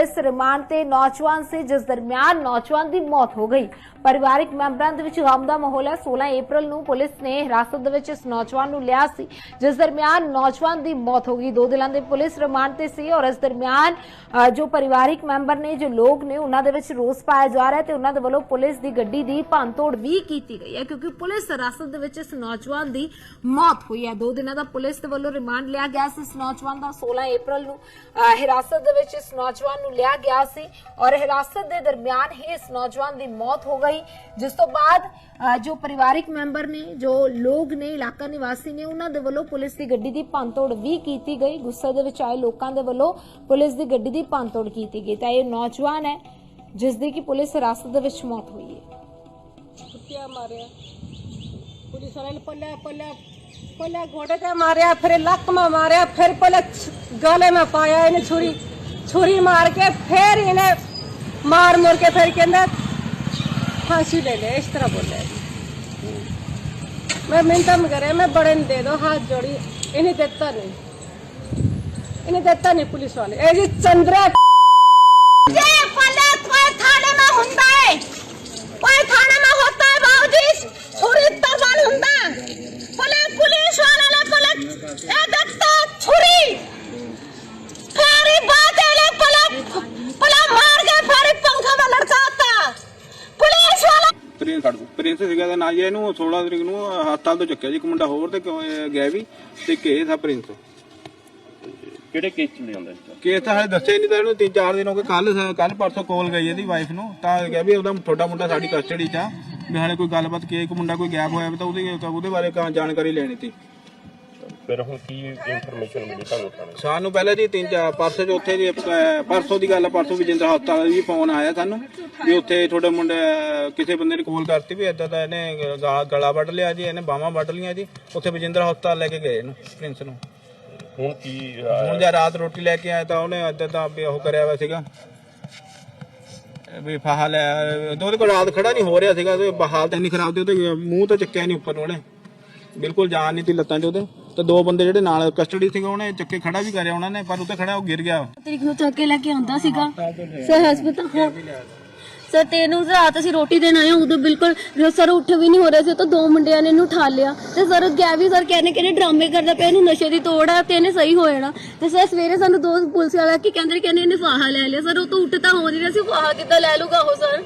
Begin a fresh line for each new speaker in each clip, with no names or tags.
Police remand ਤੇ ਨੌਜਵਾਨ ਸੀ ਜਿਸ ਦਰਮਿਆਨ ਨੌਜਵਾਨ ਦੀ ਮੌਤ ਹੋ ਗਈ। ਪਰਿਵਾਰਿਕ ਮੈਂਬਰਾਂ ਦੇ ਵਿੱਚ ਗਮ ਦਾ ਮਾਹੌਲ ਹੈ। 16 ਅਪ੍ਰੈਲ ਨੂੰ ਪੁਲਿਸ ਨੇ ਹਿਰਾਸਤ ਦੇ ਵਿੱਚ ਇਸ ਨੌਜਵਾਨ ਨੂੰ ਲਿਆ ਸੀ ਜਿਸ ਦਰਮਿਆਨ ਨੌਜਵਾਨ ਦੀ ਮੌਤ ਹੋ ਗਈ। ਦੋ ਦਿਨਾਂ ਦੇ ਪੁਲਿਸ ਰਿਮਾਂਡ ਤੇ ਸੀ ਔਰ ਇਸ ਦਰਮਿਆਨ ਜੋ ਪਰਿਵਾਰਿਕ ਮੈਂਬਰ ਨੇ ਜੋ ਲੋਕ ਨੇ ਉਹਨਾਂ ਦੇ ਵਿੱਚ ਰੋਸ ਪਾਇਆ ਜਾ ਰਿਹਾ ਤੇ ਉਹਨਾਂ ਦੇ ਵੱਲੋਂ ਪੁਲਿਸ ਦੀ ਗੱਡੀ ਦੀ ਭੰਨਤੋੜ ਵੀ ਕੀਤੀ ਗਈ ਹੈ ਕਿਉਂਕਿ ਪੁਲਿਸ ਹਿਰਾਸਤ ਦੇ ਵਿੱਚ ਇਸ ਨੌਜਵਾਨ ਦੀ ਮੌਤ ਹੋਈ ਹੈ। ਦੋ ਦਿਨਾਂ ਦਾ ਪੁਲਿਸ ਦੇ ਵੱਲੋਂ ਰਿਮਾਂਡ ਲਿਆ ਗਿਆ ਸੀ ਇਸ ਨੌਜਵਾਨ ਦਾ। 16 ਅਪ੍ਰੈਲ ਨੂੰ ਅ, ਹਿਰਾਸਤ ਦੇ ਵਿੱਚ ਇਸ ਨੌਜਵਾਨ ਨੂੰ ਲਿਆ ਗਿਆ ਸੀ ਔਰ ਹਿਰਾਸਤ ਦੇ ਦਰਮਿਆਨ ਹੀ ਇਸ ਨੌਜਵਾਨ ਦੀ ਮੌਤ ਹੋ ਗਈ ਜਿਸ ਤੋਂ ਬਾਅਦ ਅ, ਜੋ ਪਰਿਵਾਰਿਕ ਮੈਂਬਰ ਨੇ ਜੋ ਲੋਕ ਨੇ ਇਲਾਕਾ ਨਿਵਾਸੀ ਨੇ ਉਹਨਾਂ ਦੇ ਵੱਲੋਂ ਪੁਲਿਸ ਦੀ ਗੱਡੀ ਦੀ ਭੰਨਤੋੜ ਵੀ ਕੀਤੀ ਗਈ ਗੁੱਸੇ ਦੇ ਵਿੱਚ ਆਏ ਲੋਕਾਂ ਦੇ ਵੱਲੋਂ ਪੁਲਿਸ ਦੀ ਗੱਡੀ ਦੀ ਭੰਨਤੋੜ ਕੀਤੀ ਗਈ ਤਾਂ ਇਹ ਨੌਜਵਾਨ ਹੈ ਜਿਸ ਦੀ ਕਿ ਪੁਲਿਸ ਹਿਰਾਸਤ ਦੇ ਵਿੱਚ ਮੌਤ ਹੋਈ ਹੈ
ਕੁੱਤਿਆ ਮਾਰਿਆ ਪੁਲਿਸ ਵਾਲੇ ਨੇ ਪੱਲੇ ਪੱਲੇ ਪੱਲੇ ਘੋੜੇ ਤੇ ਮਾਰਿਆ ਫਿਰ ਲੱਕ में ਮਾਰਿਆ ਫਿਰ ਪੱਲੇ ਗਲੇ में ਪਾਇਆ ਇਹਨੇ छुरी मार के फिर इन्हें मार मुर के फिर के अंदर फांसी ले ले, इस तरह बोले मैं मिनता में करे, मैं बड़े दे दो, हाथ जोड़ी, इन्हें देता नहीं। इन्हें देता नहीं पुलिस वाले। ऐसी चंद्रा।
पुलिस वाला पलट
ਪ੍ਰਿੰਸ ਸੀਗਾ ਦਾ ਨਾਂ ਜੀ ਇਹਨੂੰ 16 ਤਰੀਕ ਨੂੰ ਹਸਪਤਾਲ ਤੋਂ ਚੱਕਿਆ ਜੀ ਇੱਕ ਮੁੰਡਾ ਹੋਰ ਤੇ ਕਿਉਂ ਇਹ ਗਿਆ ਵੀ ਤੇ ਕੇਸ ਆ ਪ੍ਰਿੰਸ।
ਕਿਹੜੇ ਕੇਸ ਚ ਲਿਆਉਂਦਾ ਜੀ
ਕੇਸ ਤਾਂ ਹਾਲੇ ਦੱਸਿਆ ਹੀ ਨਹੀਂ ਤਾਂ ਇਹਨੂੰ ਤਿੰਨ ਚਾਰ ਦਿਨ ਹੋ ਗਏ ਕੱਲ ਕੱਲ ਪਰਸੋਂ ਕਾਲ ਗਈ ਇਹਦੀ ਵਾਈਫ ਨੂੰ ਤਾਂ ਕਿਹਾ ਵੀ ਉਹਦਾ ਛੋਟਾ ਮੁੰਡਾ ਸਾਡੀ ਕਸਟਡੀ 'ਚ ਆ। ਵੀ ਹਾਲੇ ਕੋਈ ਗੱਲਬਾਤ ਕੀ ਇੱਕ ਮੁੰਡਾ ਕੋਈ ਗੈਪ ਹੋਇਆ ਵੀ ਤਾਂ ਉਹਦੀ ਉਹਦੇ ਬਾਰੇ ਕਾਂ ਜਾਣਕਾਰੀ ਲੈਣੀ ਸੀ।
ਫਿਰ ਹੁਣ ਕੀ ਇਨਫੋਰਮੇਸ਼ਨ ਮਿਲੀ ਤੁਹਾਨੂੰ ਥਾਣੇ
ਸਾਨੂੰ ਪਹਿਲਾਂ ਜੀ ਤਿੰਨ ਚਾਰ ਪਰਸੋਂ ਚੌਥੇ ਦੀ ਅਹ, ਪਰਸੋਂ ਦੀ ਗੱਲ ਆ ਪਰਸੋਂ ਵਿਜੇਂਦਰ ਹਸਪਤਾਲ ਵੀ ਫੋਨ ਆਇਆ ਸਾਨੂੰ ਵੀ ਉੱਥੇ ਤੁਹਾਡੇ ਮੁੰਡੇ ਕਿਸੇ ਬੰਦੇ ਨੇ ਕਾਲ ਕਰਤੀ ਵੀ ਏਦਾਂ ਦਾ ਇਹਨੇ ਗਾ- ਗਲਾ ਵੱਢ ਲਿਆ ਜੀ ਇਹਨੇ ਬਾਹਾਂ ਵੱਢ ਲੀਆਂ ਜੀ ਉੱਥੇ ਵਿਜੇਂਦਰ ਹਸਪਤਾਲ ਲੈ ਕੇ ਗਏ ਇਹਨੂੰ ਪ੍ਰਿੰਸ ਨੂੰ।
ਹੁਣ ਕੀ ਅਹ,
ਹੁਣ ਜਦ ਰਾਤ ਰੋਟੀ ਲੈ ਕੇ ਆਇਆ ਤਾਂ ਉਹਨੇ ਏਦਾਂ ਤਾਂ ਵੀ ਉਹ ਕਰਿਆ ਹੋਇਆ ਸੀਗਾ। ਵੀ ਫਾਹਾ ਲੈ ਤੇ ਉਹਦੇ ਕੋਲ ਰਾਤ ਖੜਾ ਨਹੀਂ ਹੋ ਰਿਹਾ ਸੀਗਾ ਤੇ ਹਾਲਤ ਇੰਨੀ ਖਰਾਬ ਤੇ ਉਹਦੇ ਮੂੰਹ ਤਾਂ ਚੱਕਿਆ ਨਹੀਂ ਉੱਪਰ ਨੂੰ ਉਹਨੇ। ਬਿਲਕੁਲ ਜਾਨ ਨਹੀਂ ਤੀ ਲੱਤਾਂ 'ਚ ਉਹਦੇ। ਤੇ ਦੋ ਬੰਦੇ ਜਿਹੜੇ ਨਾਲ ਕਸਟਡੀ ਸੀਗੇ ਉਹਨੇ ਚੱਕੇ ਖੜਾ ਵੀ ਕਰਿਆ ਉਹਨਾਂ ਨੇ ਪਰ ਉੱਤੇ ਖੜਾ ਉਹ ਗਿਰ ਗਿਆ।
ਤਰੀਕ ਨੂੰ ਚੱਕ ਕੇ ਲੈ ਕੇ ਆਉਂਦਾ ਸੀਗਾ। ਸਰ ਹਸਪਤਾਲ ਹਾਂ ਸਰ ਤੇ ਇਹਨੂੰ ਰਾਤ ਅਸੀਂ ਰੋਟੀ ਦੇਣ ਆਏ ਹਾਂ, ਉਦੋਂ ਬਿਲਕੁਲ ਸਰ ਉੱਠ ਵੀ ਨਹੀਂ ਹੋ ਰਿਹਾ ਸੀ ਤਾਂ ਦੋ ਮੁੰਡਿਆਂ ਨੇ ਇਹਨੂੰ ਉਠਾ ਲਿਆ। ਤੇ ਸਰ ਗਿਆ ਵੀ ਸਰ ਕਹਿੰਦੇ ਕਹਿੰਦੇ ਡਰਾਮੇ ਕਰਦਾ ਪਿਆ ਇਹਨੂੰ ਨਸ਼ੇ ਦੀ ਤੋੜ ਆ ਤੇ ਇਹਨੇ ਸਹੀ ਹੋ ਜਾਣਾ। ਤੇ ਸਰ ਸਵੇਰੇ ਸਾਨੂੰ ਦੋ ਪੁਲਿਸ ਵਾਲਾ ਕੀ ਕਹਿੰਦੇ ਨੇ, ਕਹਿੰਦੇ ਇਹਨੇ ਫਾਹਾ ਲੈ ਲਿਆ। ਸਰ ਉਹ ਤਾਂ ਉੱਠ ਤਾਂ ਹੋ ਨਹੀਂ ਰਿਹਾ ਸੀ ਫਾਹਾ ਕਿੱਦਾਂ ਲੈ ਲੂਗਾ ਉਹ ਸਰ?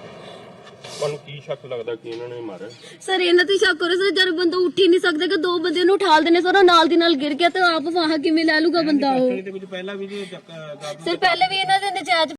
ਤੁਹਾਨੂੰ ਕੀ ਸ਼ੱਕ ਲੱਗਦਾ ਕਿ ਇਹਨਾਂ ਨੇ ਮਾਰਿਆ?
ਸਰ ਇਹਨਾਂ ਤੇ ਸ਼ੱਕ ਕਰੋ ਸਰ ਜਦ ਬੰਦਾ ਉੱਠ ਹੀ ਨਹੀਂ ਸਕਦਾ ਕਿ ਦੋ ਬੰਦੇ ਨੂੰ ਉਠਾਲ ਦੇਣੇ ਸਰ ਉਹ ਨਾਲ ਦੀ ਨਾਲ ਗਿਰ ਗਿਆ ਤੇ ਆਪ ਫਾਹਾ ਕਿਵੇਂ ਲੈ ਲੂਗਾ ਬੰਦਾ ਉਹ?
ਪਹਿਲਾਂ ਵੀ ਜੀ ਚੱਕ-
ਸਰ ਪਹਿਲੇ ਵੀ ਇਹਨਾਂ ਦੇ ਨਜਾਇਜ਼